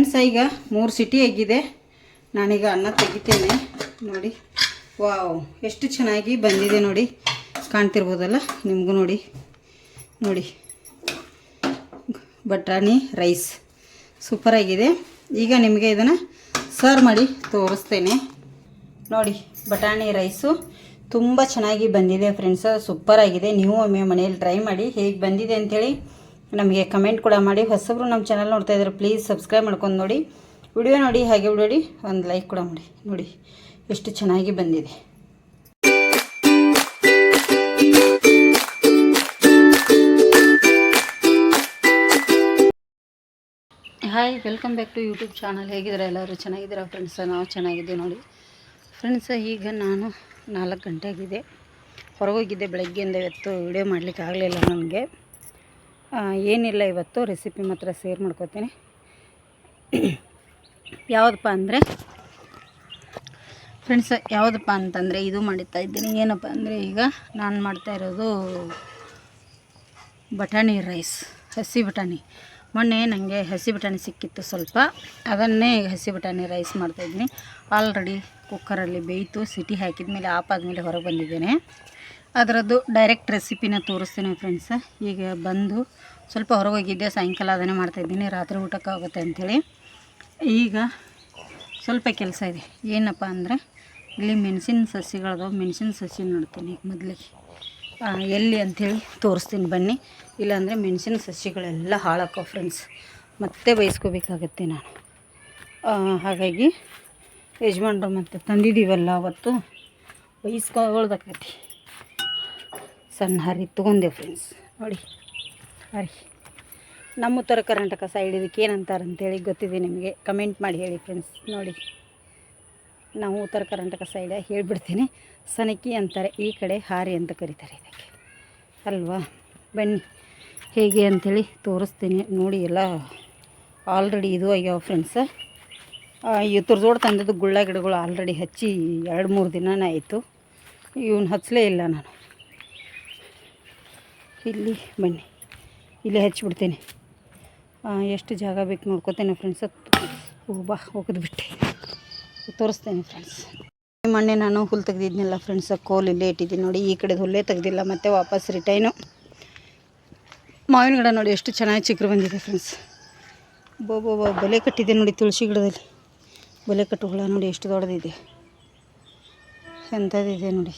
Friends ಈಗ ಮೂರು city ಆಗಿದೆ ನಾನೀಗ ಅನ್ನ ತೆಗಿತೇನೆ. ನೋಡಿ. ವಾವ್ ಎಷ್ಟು ಚೆನ್ನಾಗಿ ಬಂದಿದೆ ನೋಡಿ. ಕಾಣ್ತಿರ್ಬೋದಲ್ಲ? ನಿಮಗೂ ನೋಡಿ. ನೋಡಿ. ಬಟಾಣಿ ರೈಸ್ ಸೂಪರಾಗಿದೆ ಈಗ ನಿಮಗೆ ಇದನ್ನು ಸರ್ವ್ ಮಾಡಿ ತೋರಿಸ್ತೇನೆ. ನೋಡಿ, ಬಟಾಣಿ ರೈಸು ತುಂಬ ಚೆನ್ನಾಗಿ ಬಂದಿದೆ ಫ್ರೆಂಡ್ಸ್ ಸೂಪರಾಗಿದೆ ನೀವು ಒಮ್ಮೆ ಮನೆಯಲ್ಲಿ ಟ್ರೈ ಮಾಡಿ ಹೇಗೆ ಬಂದಿದೆ ಅಂಥೇಳಿ ನಮಗೆ ಕಮೆಂಟ್ ಕೂಡ ಮಾಡಿ. ಹೊಸಬ್ರು ನಮ್ಮ ಚಾನಲ್ ನೋಡ್ತಾ ಇದ್ದಾರೆ ಪ್ಲೀಸ್ ಸಬ್ಸ್ಕ್ರೈಬ್ ಮಾಡ್ಕೊಂಡು ನೋಡಿ. ವಿಡಿಯೋ ನೋಡಿ, ಹಾಗೆ ಬಿಡೋಡಿ. ಒಂದು ಲೈಕ್ ಕೂಡ ಮಾಡಿ. ನೋಡಿ, ಎಷ್ಟು ಚೆನ್ನಾಗಿ ಬಂದಿದೆ. Hi welcome back to YouTube channel ಹೇಗಿದ್ದಾರೆ ಎಲ್ಲರೂ? ಚೆನ್ನಾಗಿದ್ದೀರಾ ಫ್ರೆಂಡ್ಸ್ ನಾವು ಚೆನ್ನಾಗಿದ್ದೀವಿ ನೋಡಿ. ಫ್ರೆಂಡ್ಸ್ ಈಗ ನಾನು ನಾಲ್ಕು ಗಂಟೆ ಆಗಿದೆ. ಹೊರಗೋಗಿದ್ದೆ ಬೆಳಗ್ಗೆಯಿಂದ ಇವತ್ತು ವಿಡಿಯೋ ಮಾಡಲಿಕ್ಕೆ ಆಗಲಿಲ್ಲ ನನಗೆ ಏನಿಲ್ಲ ಇವತ್ತು ರೆಸಿಪಿ ಮಾತ್ರ ಶೇರ್ ಮಾಡ್ಕೋತೀನಿ. ಯಾವುದಪ್ಪ ಅಂದರೆ ಫ್ರೆಂಡ್ಸ್ ಯಾವುದಪ್ಪ ಅಂತಂದರೆ ಇದು ಮಾಡಿತಾ ಇದ್ದೀನಿ. ಏನಪ್ಪ ಅಂದರೆ ಈಗ ನಾನು ಮಾಡ್ತಾ ಇರೋದು ಬಟಾಣಿ ರೈಸ್, ಹಸಿ ಬಟಾಣಿ. ಮೊನ್ನೆ ನನಗೆ ಹಸಿ ಬಟಾಣಿ ಸಿಕ್ಕಿತ್ತು ಸ್ವಲ್ಪ. ಅದನ್ನೇ ಹಸಿ ಬಟಾಣಿ ರೈಸ್ ಮಾಡ್ತಾಯಿದ್ದೀನಿ ಆಲ್ರೆಡಿ ಕುಕ್ಕರಲ್ಲಿ ಬೇಯಿತು, ಸಿಟಿ ಹಾಕಿದ ಮೇಲೆ ಆಫ್ ಆದಮೇಲೆ ಹೊರಗೆ ಬಂದಿದ್ದೇನೆ. ಅದರದ್ದು ಡೈರೆಕ್ಟ್ ರೆಸಿಪಿನ ತೋರಿಸ್ತೀನಿ ಫ್ರೆಂಡ್ಸ್ ಈಗ ಬಂದು ಸ್ವಲ್ಪ ಹೊರಗೆ ಹೋಗಿದ್ದೆ ಸಾಯಂಕಾಲ ಅದನ್ನೇ ಮಾಡ್ತಾಯಿದ್ದೀನಿ ರಾತ್ರಿ ಊಟಕ್ಕೆ ಆಗುತ್ತೆ ಅಂಥೇಳಿ ಈಗ ಸ್ವಲ್ಪ ಕೆಲಸ ಇದೆ. ಏನಪ್ಪ ಅಂದರೆ, ಇಲ್ಲಿ ಮೆಣಸಿನ ಸಸಿಗಳದಾವೆ, ಮೆಣಸಿನ ಸಸಿ ನೋಡ್ತೀನಿ ಈಗ ಮೊದಲಿಗೆ ಎಲ್ಲಿ ಅಂಥೇಳಿ ತೋರಿಸ್ತೀನಿ ಬನ್ನಿ. ಇಲ್ಲಾಂದರೆ ಮೆಣಸಿನ ಸಸಿಗಳೆಲ್ಲ ಹಾಳಾಕೋ ಫ್ರೆಂಡ್ಸ್ ಮತ್ತೆ ಬಯಸ್ಕೋಬೇಕಾಗತ್ತೆ ನಾನು. ಹಾಗಾಗಿ ಯಜಮಾನ್ರು ಮತ್ತು ತಂದಿದ್ದೀವಲ್ಲ ಅವತ್ತು ಬೈಸ್ಕೊಳ್ದಾಕೈತಿ ಸಣ್ಣ ಹರಿ ತೊಗೊಂಡೆ ಫ್ರೆಂಡ್ಸ್ ನೋಡಿ, ಹರಿ. ನಮ್ಮ ಉತ್ತರ ಕರ್ನಾಟಕ ಸೈಡ್ ಇದಕ್ಕೆ ಏನಂತಾರೆ ಅಂತೇಳಿ ಗೊತ್ತಿದೆ ನಿಮಗೆ. ಕಮೆಂಟ್ ಮಾಡಿ ಹೇಳಿ ಫ್ರೆಂಡ್ಸ್ ನೋಡಿ, ನಾವು ಉತ್ತರ ಕರ್ನಾಟಕ ಸೈಡ ಹೇಳಿಬಿಡ್ತೀನಿ. ಸನಕಿ ಅಂತಾರೆ, ಈ ಕಡೆ ಹಾರಿ ಅಂತ ಕರೀತಾರೆ ಇದಕ್ಕೆ. ಅಲ್ವಾ? ಬನ್ನಿ, ಹೇಗೆ ಅಂಥೇಳಿ ತೋರಿಸ್ತೀನಿ. ನೋಡಿ, ಎಲ್ಲ ಆಲ್ರೆಡಿ ಇದು ಆಗ್ಯಾವ ಫ್ರೆಂಡ್ಸ ಇದ್ರ ಜೋಡಿ ತಂದಿದ್ದು ಗುಳ್ಳ ಗಿಡಗಳು ಆಲ್ರೆಡಿ ಹಚ್ಚಿ ಎರಡು ಮೂರು ದಿನನೇ ಆಯಿತು. ಇವನ್ನ ಹಚ್ಚಲೇ ಇಲ್ಲ ನಾನು. ಇಲ್ಲಿ ಬನ್ನಿ. ಇಲ್ಲೇ ಹಚ್ಚಿಬಿಡ್ತೇನೆ. ಎಷ್ಟು ಜಾಗ ಬೇಕು ನೋಡ್ಕೋತೇನೆ ಫ್ರೆಂಡ್ಸ್ ಬಾ, ಹೋಗೋದು ಬಿಟ್ಟೆ. ತೋರಿಸ್ತೇನೆ ಫ್ರೆಂಡ್ಸ್ ಮೊನ್ನೆ ನಾನು ಹುಲ್ಲು ತೆಗೆದಿದ್ನಲ್ಲ ಫ್ರೆಂಡ್ಸ್ ಕೋಲ್ ಇಲ್ಲೇ ಇಟ್ಟಿದ್ದೀನಿ ನೋಡಿ, ಈ ಕಡೆದು ಹುಲ್ಲೇ ತೆಗ್ದಿಲ್ಲ, ಮತ್ತೆ ವಾಪಸ್ ರಿಟೈನು ಮಾವಿನ ಗಿಡ ನೋಡಿ, ಎಷ್ಟು ಚೆನ್ನಾಗಿ ಚಿಕ್ಕರು ಬಂದಿದೆ ಫ್ರೆಂಡ್ಸ್ ಬೋ ಬೋ ಬೋ, ಬಲೆ ಕಟ್ಟಿದೆ ನೋಡಿ ತುಳಸಿ ಗಿಡದಲ್ಲಿ. ಬಲೆ ಕಟ್ಟು ಹುಳ ನೋಡಿ ಎಷ್ಟು ದೊಡ್ಡದಿದೆ. ಎಂಥದ್ದಿದೆ ನೋಡಿ.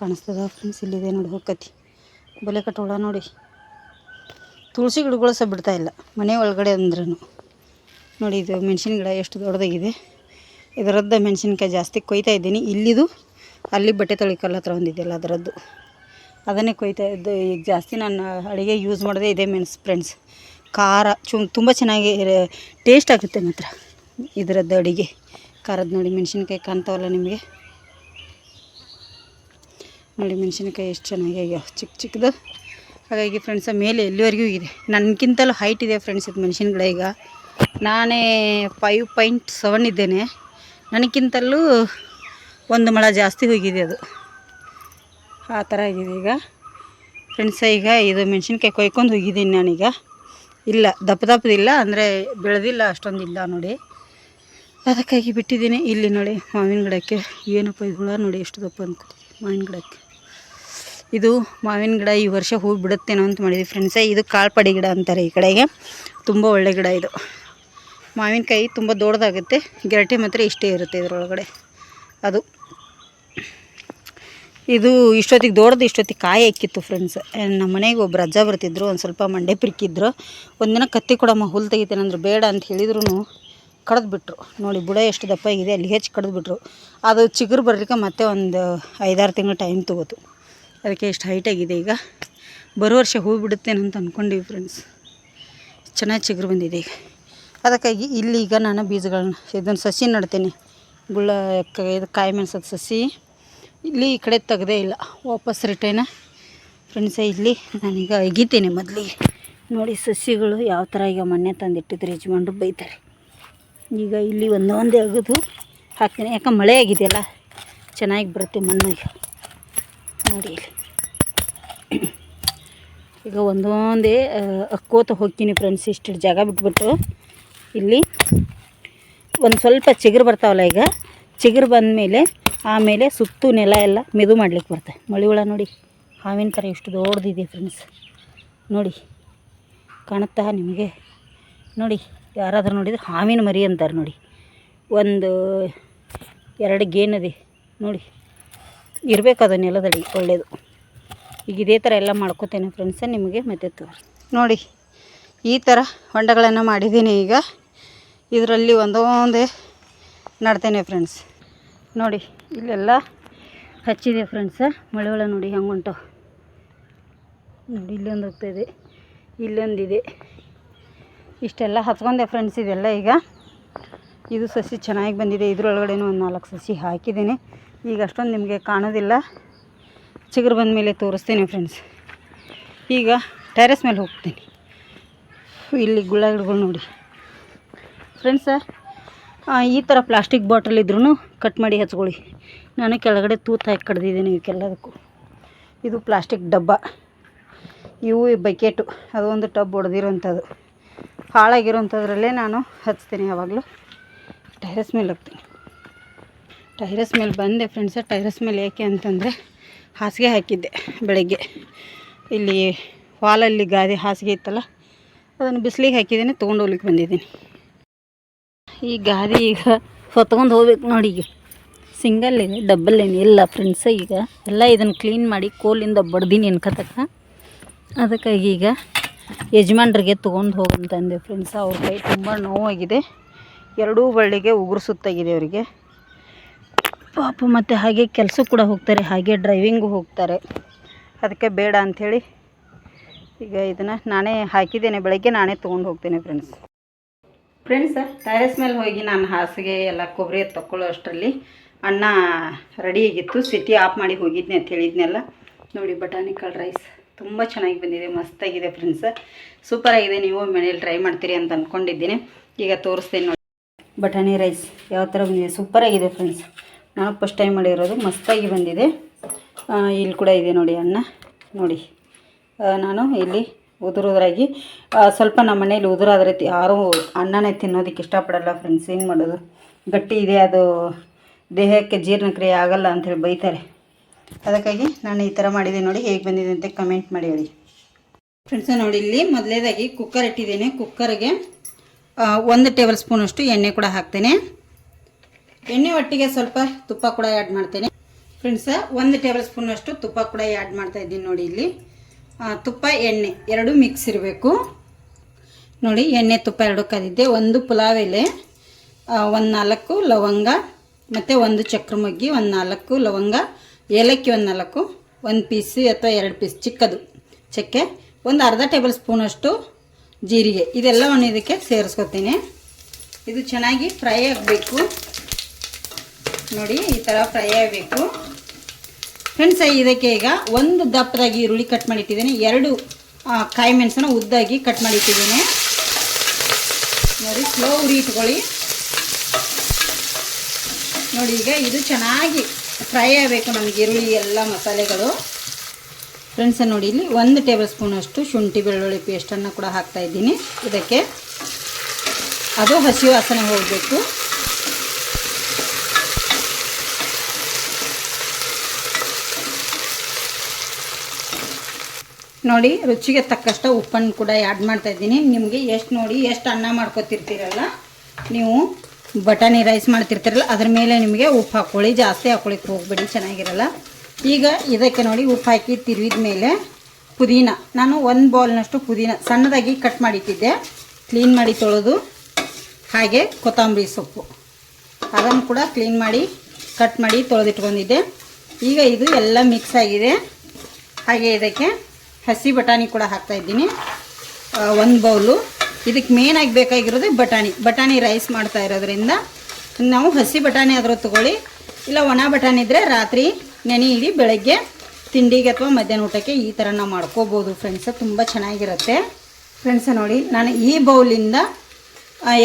ಕಾಣಿಸ್ತದ ಫ್ರೆಂಡ್ಸ್ ಇಲ್ಲಿದೆ ನೋಡಿ ಹೋಗತಿ ಬಲೆ ಕಟ್ಟೋಳ ನೋಡಿ. ತುಳಸಿ ಗಿಡಗಳು ಸಹ ಬಿಡ್ತಾ ಇಲ್ಲ. ಮನೆ ಒಳಗಡೆ ಅಂದ್ರೂ ನೋಡಿ ಇದು ಮೆಣಸಿನ ಗಿಡ ಎಷ್ಟು ದೊಡ್ಡದಾಗಿದೆ. ಇದರದ್ದು ಮೆಣಸಿನ್ಕಾಯಿ ಜಾಸ್ತಿ ಕೊಯ್ತಾ ಇದ್ದೀನಿ. ಇಲ್ಲಿದು ಅಲ್ಲಿ ಬಟ್ಟೆ ತೊಳಿಕಲ್ಲ ಹತ್ರ ಒಂದಿದೆಯಲ್ಲ ಅದರದ್ದು. ಅದನ್ನೇ ಕೊಯ್ತಾ ಇದ್ದು, ಈಗ ಜಾಸ್ತಿ ನಾನು ಅಡುಗೆ ಯೂಸ್ ಮಾಡಿದೆ ಇದೆ ಮೆಣಸು ಫ್ರೆಂಡ್ಸ್. ಖಾರ, ಚು ತುಂಬ ಚೆನ್ನಾಗಿ ಟೇಸ್ಟ್ ಆಗುತ್ತೆ ಮಾತ್ರ. ಇದರದ್ದು ಅಡುಗೆ. ಖಾರದ ನೋಡಿ ಮೆಣಸಿನ್ಕಾಯಿ ಕಾಣ್ತಾವಲ್ಲ ನಿಮಗೆ. ನೋಡಿ ಮೆಣಸಿನ್ಕಾಯಿ ಎಷ್ಟು ಚೆನ್ನಾಗಿ ಆಗ್ಯಾವ ಚಿಕ್ಕ ಚಿಕ್ಕದು. ಹಾಗಾಗಿ ಫ್ರೆಂಡ್ಸ ಮೇಲೆ ಎಲ್ಲಿವರೆಗೂ ಇದೆ. ನನಗಿಂತಲೂ ಹೈಟ್ ಇದೆ ಫ್ರೆಂಡ್ಸ್ ಇದು ಮೆಣಸಿನ ಗಿಡ ಈಗ. ನಾನೇ ಫೈವ್ ಪಾಯಿಂಟ್ ಸೆವೆನ್ ಇದ್ದೇನೆ. ನನಗಿಂತಲೂ ಒಂದು ಮಳ ಜಾಸ್ತಿ ಹೋಗಿದೆ ಅದು. ಆ ಥರ ಆಗಿದೆ ಈಗ. ಫ್ರೆಂಡ್ಸ ಈಗ ಇದು ಮೆಣಸಿನ್ಕಾಯಿ ಕೊಯ್ಕೊಂಡು ಹೋಗಿದ್ದೀನಿ ನಾನೀಗ. ಇಲ್ಲ, ದಪ್ಪ ದಪ್ಪದಿಲ್ಲ ಅಂದರೆ ಬೆಳೆದಿಲ್ಲ ಅಷ್ಟೊಂದಿಲ್ಲ ನೋಡಿ. ಅದಕ್ಕಾಗಿ ಬಿಟ್ಟಿದ್ದೀನಿ. ಇಲ್ಲಿ ನೋಡಿ ಮಾವಿನ ಗಿಡಕ್ಕೆ. ಏನಪ್ಪ ಇದು ಹುಳ ನೋಡಿ ಎಷ್ಟು ದಪ್ಪ ಅನ್ಕೋ ಮಾವಿನ ಗಿಡಕ್ಕೆ. ಇದು ಮಾವಿನ ಗಿಡ ಈ ವರ್ಷ ಹೂ ಬಿಡುತ್ತೇನೋ ಅಂತ ಮಾಡಿದ್ವಿ ಫ್ರೆಂಡ್ಸೇ ಇದು ಕಾಳ್ಪಡಿ ಗಿಡ ಅಂತಾರೆ ಈ ಕಡೆಗೆ. ತುಂಬ ಒಳ್ಳೆ ಗಿಡ ಇದು. ಮಾವಿನಕಾಯಿ ತುಂಬ ದೊಡ್ಡದಾಗುತ್ತೆ. ಗೆರಟೆ ಮಾತ್ರ ಇಷ್ಟೇ ಇರುತ್ತೆ ಇದರೊಳಗಡೆ. ಅದು. ಇದು ಇಷ್ಟೊತ್ತಿಗೆ ದೊಡ್ಡದು, ಇಷ್ಟೊತ್ತಿಗೆ ಕಾಯಿ ಹಾಕಿತ್ತು ಫ್ರೆಂಡ್ಸ್ ನಮ್ಮ ಮನೆಗೆ ಒಬ್ಬರು ಅಜ್ಜ ಬರ್ತಿದ್ರು, ಒಂದು ಸ್ವಲ್ಪ ಮಂಡೆ ಪಿರಿಕಿದ್ರು ಒಂದಿನ ಕತ್ತಿ ಕೊಡಮ್ಮ ಹುಲ್ ತೆಗಿತೇನೆ ಅಂದ್ರೆ ಬೇಡ ಅಂತ ಹೇಳಿದ್ರು ಕಡ್ದು ಬಿಟ್ರು ನೋಡಿ, ಬುಡ ಎಷ್ಟು ದಪ್ಪ ಇದೆ ಅಲ್ಲಿ ಹೆಚ್ಚು ಕಡ್ದು ಬಿಟ್ರು ಅದು ಚಿಗುರು ಬರಲಿಕ್ಕೆ ಮತ್ತೆ ಒಂದು ಐದಾರು ತಿಂಗಳು ಟೈಮ್ ತೊಗೋತು. ಅದಕ್ಕೆ ಎಷ್ಟು ಹೈಟಾಗಿದೆ ಈಗ? ಬರೋ ವರ್ಷ ಹೂ ಬಿಡುತ್ತೇನೆ ಅಂತ ಅಂದ್ಕೊಂಡಿವಿ ಫ್ರೆಂಡ್ಸ್ ಚೆನ್ನಾಗಿ ಚಿಗುರು ಬಂದಿದೆ ಈಗ. ಅದಕ್ಕಾಗಿ ಇಲ್ಲಿ ಈಗ ನಾನು ಬೀಜಗಳನ್ನ ಇದೊಂದು ಸಸಿ ನೆಡ್ತೀನಿ. ಗುಳ್ಳ ಇದು ಕಾಯಿ ಮೆಣಸದ ಸಸಿ. ಇಲ್ಲಿ ಈ ಕಡೆ ತೆಗ್ದೇ ಇಲ್ಲ. ವಾಪಸ್ ರಿಟೈನ ಫ್ರೆಂಡ್ಸೇ ಇಲ್ಲಿ ನಾನೀಗ ಅಗಿತೀನಿ ಮೊದಲಿಗೆ. ನೋಡಿ ಸಸಿಗಳು ಯಾವ ಥರ ಈಗ ಮೊನ್ನೆ ತಂದಿಟ್ಟಿದ್ರು, ಯಜಮಾನ್ರು ಬೈತಾರೆ. ಈಗ ಇಲ್ಲಿ ಒಂದೊಂದೇ ಅಗದು ಹಾಕ್ತೀನಿ. ಯಾಕೆ ಮಳೆ ಆಗಿದೆಯಲ್ಲ, ಚೆನ್ನಾಗಿ ಬರುತ್ತೆ ಮಣ್ಣು ನೋಡಿ ಇಲ್ಲಿ. ಈಗ ಒಂದೊಂದೇ ಅಕ್ಕೋತ ಹೋಗ್ತೀನಿ ಫ್ರೆಂಡ್ಸ್ ಇಷ್ಟು ಜಾಗ ಬಿಟ್ಬಿಟ್ಟು. ಇಲ್ಲಿ ಒಂದು ಸ್ವಲ್ಪ ಚಿಗುರು ಬರ್ತಾವಲ್ಲ ಈಗ, ಚಿಗುರು ಬಂದಮೇಲೆ ಆಮೇಲೆ ಸುತ್ತು ನೆಲ ಎಲ್ಲ ಮೆದು ಮಾಡ್ಲಿಕ್ಕೆ ಬರುತ್ತೆ. ಮಳೆ ಹುಳ ನೋಡಿ, ಹಾವಿನ ಥರ ಎಷ್ಟು ದೊಡ್ಡದಿದೆ ಫ್ರೆಂಡ್ಸ್ ನೋಡಿ, ಕಾಣುತ್ತಾ ನಿಮಗೆ? ನೋಡಿ, ಯಾರಾದರೂ ನೋಡಿದ್ರೆ ಹಾವಿನ ಮರಿ ಅಂತಾರೆ ನೋಡಿ. ಒಂದು ಎರಡು ಗೇನದೆ ನೋಡಿ, ಇರಬೇಕು ಅದು ನೆಲದಡಿ ಒಳ್ಳೆಯದು ಈಗ ಇದೇ ಥರ ಎಲ್ಲ ಮಾಡ್ಕೋತೇನೆ ಫ್ರೆಂಡ್ಸ ನಿಮಗೆ ಮತ್ತೆ ತೋರಿ ನೋಡಿ, ಈ ಥರ ಹೊಂಡಗಳನ್ನು ಮಾಡಿದ್ದೀನಿ ಈಗ. ಇದರಲ್ಲಿ ಒಂದೊಂದೇ ನಡ್ತೇನೆ ಫ್ರೆಂಡ್ಸ್ ನೋಡಿ, ಇಲ್ಲೆಲ್ಲ ಹಚ್ಚಿದೆ ಫ್ರೆಂಡ್ಸ ಮಳೆಗಳ ನೋಡಿ ಹೆಂಗೆ ಉಂಟು ನೋಡಿ, ಇಲ್ಲೊಂದು ಹೋಗ್ತಾಯಿದೆ ಇಲ್ಲೊಂದಿದೆ. ಇಷ್ಟೆಲ್ಲ ಹಚ್ಕೊಂಡೆ ಫ್ರೆಂಡ್ಸ್ ಇದೆಲ್ಲ ಈಗ. ಇದು ಸಸಿ ಚೆನ್ನಾಗಿ ಬಂದಿದೆ, ಇದರೊಳಗಡೆನೂ ಒಂದು ನಾಲ್ಕು ಸಸಿ ಹಾಕಿದ್ದೀನಿ. ಈಗ ಅಷ್ಟೊಂದು ನಿಮಗೆ ಕಾಣೋದಿಲ್ಲ. ಚಿಗುರು ಬಂದ ಮೇಲೆ ತೋರಿಸ್ತೀನಿ ಫ್ರೆಂಡ್ಸ್ ಈಗ ಟೆರೆಸ್ ಮೇಲೆ ಹೋಗ್ತೀನಿ. ಇಲ್ಲಿ ಗುಳ್ಳ ಗಿಡಗಳು ನೋಡಿ ಫ್ರೆಂಡ್ಸ ಈ ಥರ ಪ್ಲಾಸ್ಟಿಕ್ ಬಾಟಲ್ ಇದ್ರೂ ಕಟ್ ಮಾಡಿ ಹಚ್ಕೊಳ್ಳಿ. ನಾನು ಕೆಳಗಡೆ ತೂತ ಹಾಕಿ ಕಡ್ದಿದ್ದೀನಿ ಇವಕ್ಕೆಲ್ಲದಕ್ಕೂ ಇದು ಪ್ಲಾಸ್ಟಿಕ್ ಡಬ್ಬ. ಇವು ಬಕೆಟು ಅದು ಒಂದು ಟಬ್ ಹೊಡೆದಿರೋಂಥದ್ದು ಹಾಳಾಗಿರೋಂಥದ್ರಲ್ಲೇ ನಾನು ಹಚ್ತೀನಿ ಯಾವಾಗಲೂ. ಟೈರಸ್ ಮೇಲೆ ಹೋಗ್ತೀನಿ. ಟೈರಸ್ ಮೇಲೆ ಬಂದೆ ಫ್ರೆಂಡ್ಸ ಟೈರಸ್ ಮೇಲೆ ಏಕೆ ಅಂತಂದರೆ ಹಾಸಿಗೆ ಹಾಕಿದ್ದೆ ಬೆಳಗ್ಗೆ. ಇಲ್ಲಿ ಹಾಲಲ್ಲಿ ಗಾದೆ ಹಾಸಿಗೆ ಇತ್ತಲ್ಲ, ಅದನ್ನು ಬಿಸಿಲಿಗೆ ಹಾಕಿದ್ದೀನಿ, ತೊಗೊಂಡು ಹೋಗ್ಲಿಕ್ಕೆ ಬಂದಿದ್ದೀನಿ. ಈ ಗಾದಿ ಈಗ ಹೊತ್ಕೊಂಡು ಹೋಗ್ಬೇಕು ನೋಡಿ ಈಗ. ಸಿಂಗಲ್ ಇದೆ ಡಬ್ಬಲ್ ಏನು ಇಲ್ಲ ಫ್ರೆಂಡ್ಸ ಈಗ. ಎಲ್ಲ ಇದನ್ನು ಕ್ಲೀನ್ ಮಾಡಿ ಕೋಲಿಂದ ಬಡ್ದೀನಿ ಎನ್ಕತಕ್ಕ ಅದಕ್ಕಾಗಿ ಈಗ ಯಜಮಾನ್ರಿಗೆ ತೊಗೊಂಡು ಹೋಗಂತಂದೆ ಫ್ರೆಂಡ್ಸ್ ಅವ್ರ ಕೈ ತುಂಬ ನೋವಾಗಿದೆ. ಎರಡೂ ಬಳ್ಳಿಗೆ ಉಗುರು ಸುತ್ತಾಗಿದೆ ಅವರಿಗೆ. ಪಾಪ ಮತ್ತು ಹಾಗೆ ಕೆಲಸಕ್ಕೆ ಕೂಡ ಹೋಗ್ತಾರೆ, ಹಾಗೆ ಡ್ರೈವಿಂಗು ಹೋಗ್ತಾರೆ. ಅದಕ್ಕೆ ಬೇಡ ಅಂಥೇಳಿ ಈಗ ಇದನ್ನು ನಾನೇ ಹಾಕಿದ್ದೇನೆ, ಬೆಳಗ್ಗೆ ನಾನೇ ತೊಗೊಂಡು ಹೋಗ್ತೇನೆ ಫ್ರೆಂಡ್ಸ್ ಫ್ರೆಂಡ್ಸ್ ಟೈರಸ್ ಮೇಲೆ ಹೋಗಿ ನಾನು ಹಾಸಿಗೆ ಎಲ್ಲ ಕೊಬ್ಬರಿ ತಗೊಳ್ಳೋ ಅಷ್ಟರಲ್ಲಿ ಅಣ್ಣ ರೆಡಿ ಆಗಿತ್ತು. ಸಿಟಿ ಆಫ್ ಮಾಡಿ ಹೋಗಿದ್ನೆ ಅಂತ ಹೇಳಿದ್ನೆಲ್ಲ ನೋಡಿ ಬಟಾನಿಕಲ್ ರೈಸ್ ತುಂಬ ಚೆನ್ನಾಗಿ ಬಂದಿದೆ, ಮಸ್ತಾಗಿದೆ ಫ್ರೆಂಡ್ಸ್ ಸೂಪರ್ ಆಗಿದೆ, ನೀವು ಮನೇಲಿ ಟ್ರೈ ಮಾಡ್ತೀರಿ ಅಂತ ಅಂದ್ಕೊಂಡಿದ್ದೀನಿ ಈಗ ತೋರಿಸ್ತೇನೆ ನೋಡಿ. ಬಟಾಣಿ ರೈಸ್ ಯಾವ ಥರ ಬಂದಿದೆ? ಸೂಪರ್ ಆಗಿದೆ ಫ್ರೆಂಡ್ಸ್ ನಾನು ಫಸ್ಟ್ ಟೈಮ್ ಮಾಡಿರೋದು ಮಸ್ತಾಗಿ ಬಂದಿದೆ. ಇಲ್ಲಿ ಕೂಡ ಇದೆ ನೋಡಿ ಅನ್ನ. ನೋಡಿ. ನಾನು ಇಲ್ಲಿ ಉದುರುದ್ರಾಗಿ ಸ್ವಲ್ಪ ನಮ್ಮ ಮನೇಲಿ ಉದುರಾದ್ರೆ ತಿ- ಯಾರೂ ಅನ್ನನೇ ತಿನ್ನೋದಕ್ಕೆ ಇಷ್ಟಪಡಲ್ಲ ಫ್ರೆಂಡ್ಸ್ ಏನು ಮಾಡೋದು? ಗಟ್ಟಿ ಇದೆ, ಅದು ದೇಹಕ್ಕೆ ಜೀರ್ಣಕ್ರಿಯೆ ಆಗಲ್ಲ ಅಂಥೇಳಿ ಬೈತಾರೆ. ಅದಕ್ಕಾಗಿ ನಾನು ಈ ಥರ ಮಾಡಿದೆ ನೋಡಿ, ಹೇಗೆ ಬಂದಿದೆ ಅಂತ ಕಮೆಂಟ್ ಮಾಡಿ ಹೇಳಿ. ಫ್ರೆಂಡ್ಸ್ ನೋಡಿ, ಇಲ್ಲಿ ಮೊದಲೇದಾಗಿ ಕುಕ್ಕರ್ ಇಟ್ಟಿದ್ದೇನೆ. ಕುಕ್ಕರ್ಗೆ ಒಂದು ಟೇಬಲ್ ಸ್ಪೂನಷ್ಟು ಎಣ್ಣೆ ಕೂಡ ಹಾಕ್ತೇನೆ. ಎಣ್ಣೆ ಒಟ್ಟಿಗೆ ಸ್ವಲ್ಪ ತುಪ್ಪ ಕೂಡ ಆ್ಯಡ್ ಮಾಡ್ತೇನೆ. ಫ್ರೆಂಡ್ಸ ಒಂದು ಟೇಬಲ್ ಸ್ಪೂನಷ್ಟು ತುಪ್ಪ ಕೂಡ ಆ್ಯಡ್ ಮಾಡ್ತಾ ಇದ್ದೀನಿ ನೋಡಿ ಇಲ್ಲಿ. ತುಪ್ಪ, ಎಣ್ಣೆ ಎರಡು ಮಿಕ್ಸ್ ಇರಬೇಕು. ನೋಡಿ, ಎಣ್ಣೆ, ತುಪ್ಪ ಎರಡು ಕದಿದ್ದೆ ಒಂದು ಪುಲಾವ್ ಎಲೆ ಒಂದು ನಾಲ್ಕು ಲವಂಗ, ಮತ್ತು ಒಂದು ಚಕ್ರ ಮಗ್ಗಿ ಒಂದು ನಾಲ್ಕು ಲವಂಗ, ಏಲಕ್ಕಿ ಒಂದು ನಾಲ್ಕು, ಒಂದು ಪೀಸ್ ಅಥವಾ ಎರಡು ಪೀಸ್ ಚಿಕ್ಕದು. ಚಕ್ಕೆ, ಒಂದು ಅರ್ಧ ಟೇಬಲ್ ಸ್ಪೂನಷ್ಟು ಜೀರಿಗೆ. ಇದೆಲ್ಲವನ್ನು ಇದಕ್ಕೆ ಸೇರಿಸ್ಕೊತೀನಿ. ಇದು ಚೆನ್ನಾಗಿ ಫ್ರೈ ಆಗಬೇಕು. ನೋಡಿ, ಈ ಥರ ಫ್ರೈ ಆಗಬೇಕು. ಫ್ರೆಂಡ್ಸ್ ಇದಕ್ಕೆ ಈಗ ಒಂದು ದಪ್ಪದಾಗಿ ಈರುಳ್ಳಿ ಕಟ್ ಮಾಡಿಟ್ಟಿದ್ದೀನಿ. ಎರಡು ಕಾಯಿ ಮೆಣಸನ್ನು ಉದ್ದಾಗಿ ಕಟ್ ಮಾಡಿಟ್ಟಿದ್ದೀನಿ. ನೋಡಿ ಸ್ಲೋ ಉರಿ ಇಟ್ಕೊಳ್ಳಿ. ನೋಡಿ, ಈಗ ಇದು ಚೆನ್ನಾಗಿ ಫ್ರೈ ಆಗಬೇಕು ನಮಗೆ ಈರುಳ್ಳಿ ಎಲ್ಲ ಮಸಾಲೆಗಳು. ಫ್ರೆಂಡ್ಸ ನೋಡಿ, ಇಲ್ಲಿ ಒಂದು ಟೇಬಲ್ ಸ್ಪೂನಷ್ಟು ಶುಂಠಿ ಬೆಳ್ಳುಳ್ಳಿ ಪೇಸ್ಟನ್ನು ಕೂಡ ಹಾಕ್ತಾ ಇದ್ದೀನಿ. ಇದಕ್ಕೆ ಅದು ಹಸಿ ವಾಸನೆ ಹೋಗಬೇಕು. ನೋಡಿ, ರುಚಿಗೆ ತಕ್ಕಷ್ಟು ಉಪ್ಪನ್ನು ಕೂಡ ಆ್ಯಡ್ ಮಾಡ್ತಾ ಇದ್ದೀನಿ. ನಿಮಗೆ ಎಷ್ಟು ನೋಡಿ, ಎಷ್ಟು ಅನ್ನ ಮಾಡ್ಕೊತಿರ್ತೀರಲ್ಲ, ನೀವು ಬಟಾಣಿ ರೈಸ್ ಮಾಡ್ತಿರ್ತೀರಲ್ಲ, ಅದ್ರ ಮೇಲೆ ನಿಮಗೆ ಉಪ್ಪು ಹಾಕ್ಕೊಳ್ಳಿ ಜಾಸ್ತಿ ಹಾಕ್ಕೊಳ್ಳಿಕ್ಕೆ ಹೋಗ್ಬೇಡಿ, ಚೆನ್ನಾಗಿರಲ್ಲ. ಈಗ ಇದಕ್ಕೆ ನೋಡಿ, ಉಪ್ಪು ಹಾಕಿ ತಿರುವಿದ ಮೇಲೆ ಪುದೀನ. ನಾನು ಒಂದು ಬೌಲ್ನಷ್ಟು ಪುದೀನ ಸಣ್ಣದಾಗಿ ಕಟ್ ಮಾಡಿಟ್ಟಿದ್ದೆ. ಕ್ಲೀನ್ ಮಾಡಿ ತೊಳೆದು, ಹಾಗೆ ಕೊತ್ತಂಬರಿ ಸೊಪ್ಪು. ಅದನ್ನು ಕೂಡ ಕ್ಲೀನ್ ಮಾಡಿ ಕಟ್ ಮಾಡಿ ತೊಳೆದಿಟ್ಕೊಂಡಿದ್ದೆ. ಈಗ ಇದು ಎಲ್ಲ ಮಿಕ್ಸ್ ಆಗಿದೆ. ಹಾಗೆ ಇದಕ್ಕೆ ಹಸಿ ಬಟಾಣಿ ಕೂಡ ಹಾಕ್ತಾ ಇದ್ದೀನಿ. ಒಂದು ಬೌಲು. ಇದಕ್ಕೆ ಮೇನಾಗಿ ಬೇಕಾಗಿರೋದು ಬಟಾಣಿ. ಬಟಾಣಿ ರೈಸ್ ಮಾಡ್ತಾ ಇರೋದ್ರಿಂದ ನಾವು ಹಸಿ ಬಟಾಣಿ ಆದರೂ ತಗೊಳ್ಳಿ. ಇಲ್ಲ ಒಣ ಬಟಾಣಿ ಇದ್ದರೆ ರಾತ್ರಿ ನೆನೆ ಇಡಿ ಬೆಳಗ್ಗೆ ತಿಂಡಿಗೆ ಅಥವಾ ಮಧ್ಯಾಹ್ನ ಊಟಕ್ಕೆ ಈ ಥರ ನಾವು ಮಾಡ್ಕೋಬೋದು ಫ್ರೆಂಡ್ಸ ತುಂಬ ಚೆನ್ನಾಗಿರುತ್ತೆ. ಫ್ರೆಂಡ್ಸ ನೋಡಿ, ನಾನು ಈ ಬೌಲಿಂದ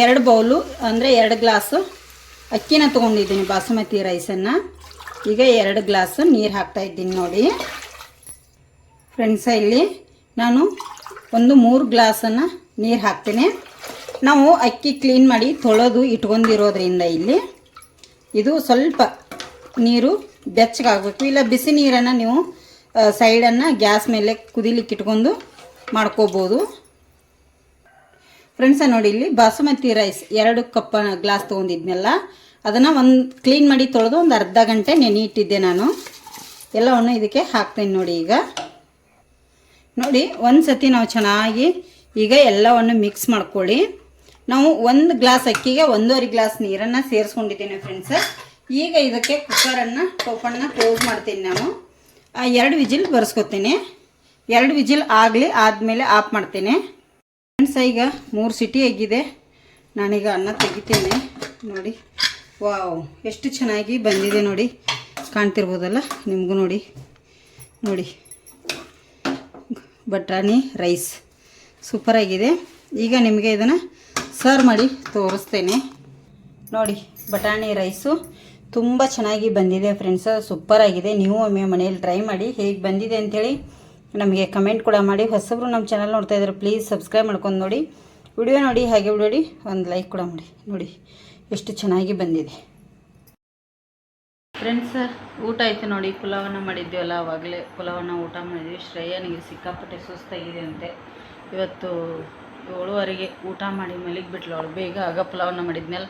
ಎರಡು ಬೌಲು, ಅಂದರೆ ಎರಡು ಗ್ಲಾಸು ಅಕ್ಕಿನ ತೊಗೊಂಡಿದ್ದೀನಿ ಬಾಸುಮತಿ ರೈಸನ್ನು ಈಗ ಎರಡು ಗ್ಲಾಸು ನೀರು ಹಾಕ್ತಾಯಿದ್ದೀನಿ ನೋಡಿ. ಫ್ರೆಂಡ್ಸ, ಇಲ್ಲಿ ನಾನು ಒಂದು ಮೂರು ಗ್ಲಾಸನ್ನು ನೀರು ಹಾಕ್ತೇನೆ. ನಾವು ಅಕ್ಕಿ ಕ್ಲೀನ್ ಮಾಡಿ ತೊಳೆದು ಇಟ್ಕೊಂಡಿರೋದ್ರಿಂದ ಇಲ್ಲಿ ಇದು ಸ್ವಲ್ಪ ನೀರು ಬೆಚ್ಚಗಾಗಬೇಕು. ಇಲ್ಲ, ಬಿಸಿ ನೀರನ್ನು ನೀವು ಸೈಡನ್ನು ಗ್ಯಾಸ್ ಮೇಲೆ ಕುದಿಲಿಕ್ಕೆ ಇಟ್ಕೊಂಡು ಮಾಡ್ಕೋಬೋದು. ಫ್ರೆಂಡ್ಸ, ನೋಡಿ ಇಲ್ಲಿ ಬಾಸುಮತಿ ರೈಸ್ ಎರಡು ಕಪ್ಪ ಗ್ಲಾಸ್ ತೊಗೊಂಡಿದ್ನಲ್ಲ, ಅದನ್ನು ಒಂದು ಕ್ಲೀನ್ ಮಾಡಿ ತೊಳೆದು ಒಂದು ಅರ್ಧ ಗಂಟೆ ನೆನೆ ಇಟ್ಟಿದ್ದೆ ನಾನು. ಎಲ್ಲವನ್ನು ಇದಕ್ಕೆ ಹಾಕ್ತೇನೆ ನೋಡಿ ಈಗ. ನೋಡಿ ಒಂದು ಸತಿ ನಾವು ಚೆನ್ನಾಗಿ ಈಗ ಎಲ್ಲವನ್ನು ಮಿಕ್ಸ್ ಮಾಡ್ಕೊಳ್ಳಿ. ನಾವು ಒಂದು ಗ್ಲಾಸ್ ಅಕ್ಕಿಗೆ ಒಂದೂವರೆ ಗ್ಲಾಸ್ ನೀರನ್ನು ಸೇರಿಸ್ಕೊಂಡಿದ್ದೀನಿ ಫ್ರೆಂಡ್ಸ್ ಈಗ ಇದಕ್ಕೆ ಕುಕ್ಕರನ್ನು ಟೋಪನ್ನ ಕ್ಲೋಸ್ ಮಾಡ್ತೀನಿ ನಾನು. ಆ, ಎರಡು ವಿಜಿಲ್ ಬರ್ಸ್ಕೊತೀನಿ. ಎರಡು ವಿಜಿಲ್ ಆಗಲಿ ಆದಮೇಲೆ ಆಫ್ ಮಾಡ್ತೀನಿ. ಫ್ರೆಂಡ್ಸ್ ಈಗ ಮೂರು ಸಿಟಿ ಆಗಿದೆ ನಾನೀಗ ಅನ್ನ ತೆಗಿತೀನಿ. ನೋಡಿ ವಾವ್ ಎಷ್ಟು ಚೆನ್ನಾಗಿ ಬಂದಿದೆ ನೋಡಿ. ಕಾಣ್ತಿರ್ಬೋದಲ್ಲ? ನಿಮಗೂ ನೋಡಿ. ನೋಡಿ. ಬಟಾಣಿ ರೈಸ್. ಸೂಪರಾಗಿದೆ ಈಗ ನಿಮಗೆ ಇದನ್ನು ಸರ್ವ್ ಮಾಡಿ ತೋರಿಸ್ತೇನೆ. ನೋಡಿ, ಬಟಾಣಿ ರೈಸು ತುಂಬ ಚೆನ್ನಾಗಿ ಬಂದಿದೆ ಫ್ರೆಂಡ್ಸ್ ಸೂಪರಾಗಿದೆ ನೀವು ಒಮ್ಮೆ ಮನೆಯಲ್ಲಿ ಟ್ರೈ ಮಾಡಿ ಹೇಗೆ ಬಂದಿದೆ ಅಂಥೇಳಿ ನಮಗೆ ಕಮೆಂಟ್ ಕೂಡ ಮಾಡಿ. ಹೊಸಬ್ರು ನಮ್ಮ ಚಾನಲ್ ನೋಡ್ತಾ ಇದ್ದಾರೆ ಪ್ಲೀಸ್ ಸಬ್ಸ್ಕ್ರೈಬ್ ಮಾಡ್ಕೊಂಡು ನೋಡಿ. ವಿಡಿಯೋ ನೋಡಿ, ಹಾಗೆ ನೋಡಿ ಒಂದು ಲೈಕ್ ಕೂಡ ಮಾಡಿ. ನೋಡಿ, ಎಷ್ಟು ಚೆನ್ನಾಗಿ ಬಂದಿದೆ. ಫ್ರೆಂಡ್ಸ್ ಊಟ ಆಯಿತು ನೋಡಿ. ಪುಲಾವನ್ನ ಮಾಡಿದ್ದೀವಲ್ಲ ಆವಾಗಲೇ ಪುಲಾವನ್ನ ಊಟ ಮಾಡಿದ್ವಿ. ಶ್ರೇಯನಿಗೆ ಸಿಕ್ಕಾಪಟ್ಟೆ ಸುಸ್ತಾಗಿದೆ ಅಂತೆ ಇವತ್ತು ಏಳುವರೆಗೆ ಊಟ ಮಾಡಿ ಮಲಗಿಬಿಟ್ಲು ಅವಳು. ಬೇಗ ಆಗ ಪುಲಾವನ್ನ ಮಾಡಿದ್ಮೇಲೆ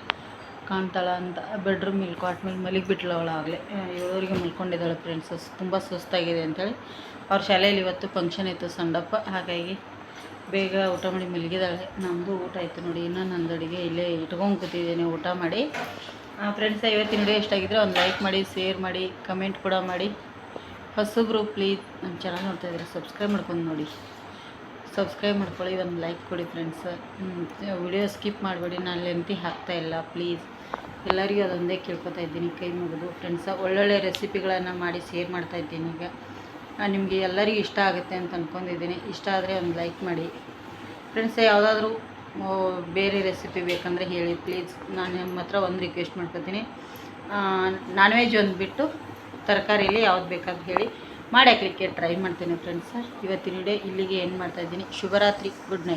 ಕಾಣ್ತಾಳ ಅಂತ ಬೆಡ್ರೂಮ್ ಇಲ್ಲಿ ಕ್ವಾಟ್ ಮೇಲೆ ಮಲಗಿಬಿಟ್ಲು ಅವಳು ಆಗಲೇ. ಏಳುವರೆಗೆ ಮಲ್ಕೊಂಡಿದ್ದಾಳೆ ಫ್ರೆಂಡ್ಸ್ ತುಂಬ ಸುಸ್ತಾಗಿದೆ ಅಂಥೇಳಿ ಅವ್ರ ಶಾಲೆಯಲ್ಲಿ ಇವತ್ತು ಫಂಕ್ಷನ್ ಇತ್ತು ಸಂಡಪ್ಪ. ಹಾಗಾಗಿ ಬೇಗ ಊಟ ಮಾಡಿ ಮಲಗಿದಾಳೆ ನಮ್ಮದು ಊಟ ಆಯಿತು ನೋಡಿ. ಇನ್ನೂ ನಂದು ಅಡುಗೆ ಇಲ್ಲೇ ಇಟ್ಕೊಂಡು ಕೂತಿದ್ದೀನಿ. ಊಟ ಮಾಡಿ ಫ್ರೆಂಡ್ಸ್ ಇವತ್ತಿನ ವಿಡಿಯೋ ಇಷ್ಟ ಆಗಿದ್ರೆ ಒಂದು ಲೈಕ್ ಮಾಡಿ ಶೇರ್ ಮಾಡಿ ಕಮೆಂಟ್ ಕೂಡ ಮಾಡಿ. ಹೊಸಬ್ರು ಪ್ಲೀಸ್ ನಮ್ಮ ಚಾನಲ್ ನೋಡ್ತಾ ಇದ್ರೆ ಸಬ್ಸ್ಕ್ರೈಬ್ ಮಾಡ್ಕೊಂಡು ನೋಡಿ. ಸಬ್ಸ್ಕ್ರೈಬ್ ಮಾಡ್ಕೊಳ್ಳಿ ಒಂದು ಲೈಕ್ ಕೊಡಿ ಫ್ರೆಂಡ್ಸ್ ವಿಡಿಯೋ ಸ್ಕಿಪ್ ಮಾಡಬೇಡಿ, ನಾನು ಲೆಂತಿ ಹಾಕ್ತಾ ಇಲ್ಲ ಪ್ಲೀಸ್ ಎಲ್ಲರಿಗೂ ಅದೊಂದೇ ಕೇಳ್ಕೊತಾ ಇದ್ದೀನಿ, ಕೈ ಮುಗಿದು. ಫ್ರೆಂಡ್ಸ ಒಳ್ಳೊಳ್ಳೆ ರೆಸಿಪಿಗಳನ್ನು ಮಾಡಿ ಶೇರ್ ಮಾಡ್ತಾ ಇದ್ದೀನಿ ಈಗ. ನಿಮಗೆ ಎಲ್ಲರಿಗೂ ಇಷ್ಟ ಆಗುತ್ತೆ ಅಂತ ಅಂದ್ಕೊಂಡಿದ್ದೀನಿ ಇಷ್ಟ ಆದರೆ ಒಂದು ಲೈಕ್ ಮಾಡಿ. ಫ್ರೆಂಡ್ಸ್ ಯಾವುದಾದ್ರೂ ಬೇರೆ ರೆಸಿಪಿ ಬೇಕಂದರೆ ಹೇಳಿ ಪ್ಲೀಸ್ ನಾನು ನಿಮ್ಮ ಹತ್ರ ಒಂದು ರಿಕ್ವೆಸ್ಟ್ ಮಾಡ್ಕೊತೀನಿ. ನಾನ್ ವೆಜ್ ಒಂದು ಬಿಟ್ಟು ತರಕಾರಿಲಿ ಯಾವ್ದು ಬೇಕಾದ ಹೇಳಿ. ಮಾಡಿ ಹಾಕ್ಲಿಕ್ಕೆ ಟ್ರೈ ಮಾಡ್ತೀನಿ ಫ್ರೆಂಡ್ಸ್ ಇವತ್ತಿನ ವಿಡಿಯೋ ಇಲ್ಲಿಗೆ ಏನು ಮಾಡ್ತಾಯಿದ್ದೀನಿ ಶುಭರಾತ್ರಿ. Good night